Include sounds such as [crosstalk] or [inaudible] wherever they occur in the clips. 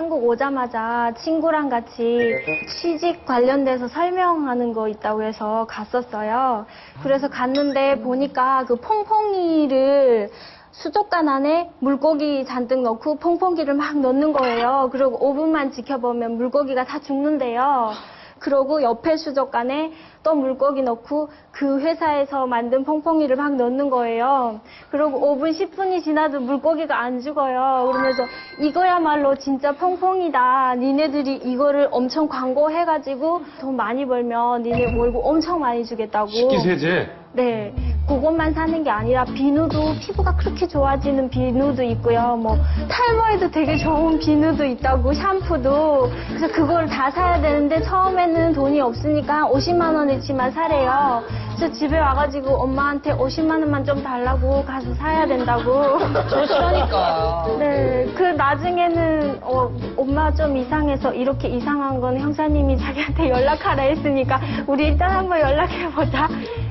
한국 오자마자 친구랑 같이 취직 관련돼서 설명하는 거 있다고 해서 갔었어요. 그래서 갔는데 보니까 그 퐁퐁이를 수족관 안에 물고기 잔뜩 넣고 퐁퐁기를 막 넣는 거예요. 그리고 5분만 지켜보면 물고기가 다 죽는데요. 그러고 옆에 수족관에 또 물고기 넣고 그 회사에서 만든 퐁퐁이를 막 넣는 거예요. 그리고 5분, 10분이 지나도 물고기가 안 죽어요. 그러면서 이거야말로 진짜 퐁퐁이다. 니네들이 이거를 엄청 광고해가지고 돈 많이 벌면 니네 월급 엄청 많이 주겠다고. 식기세제. 네, 그것만 사는 게 아니라 비누도 피부가 그렇게 좋아지는 비누도 있고요. 뭐 탈모에도 되게 좋은 비누도 있다고 샴푸도. 그래서 그걸 다 사야 되는데 처음에는 돈이 없으니까 50만 원어치만 사래요. 그래서 집에 와가지고 엄마한테 50만 원만 좀 달라고 가서 사야 된다고. 그렇다니까. 네, 그 나중에는 어, 엄마 좀 이상해서 이렇게 이상한 건 형사님이 자기한테 연락하라 했으니까 우리 일단 한번 연락해보자.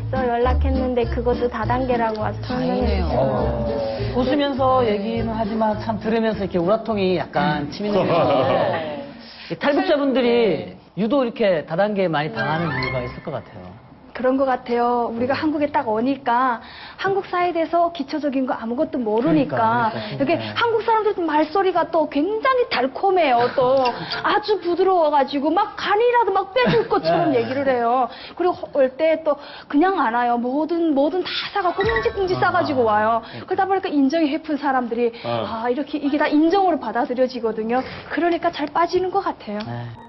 그래서 연락했는데 그것도 다단계라고 와서 다행이네요. 설명해주세요. 웃으면서 얘기는 하지만 참 들으면서 이렇게 우라통이 약간 있는데 이 탈북자분들이 유독 이렇게 다단계에 많이 당하는 이유가 있을 것 같아요. 그런 것 같아요. 우리가 한국에 딱 오니까 한국 사회에 대해서 기초적인 거 아무것도 모르니까 그러니까, 그러니까, 이게 네. 한국 사람들 말소리가 또 굉장히 달콤해요. 또 [laughs] 아주 부드러워가지고 막 간이라도 막 빼줄 것처럼 네. 얘기를 해요. 그리고 올 때 또 그냥 안 와요. 뭐든 뭐든 다 사가고 뭉지뭉지 싸가지고 와요. 그러다 보니까 인정이 해픈 사람들이 어. 아 이렇게 이게 다 인정으로 받아들여지거든요. 그러니까 잘 빠지는 것 같아요. 네.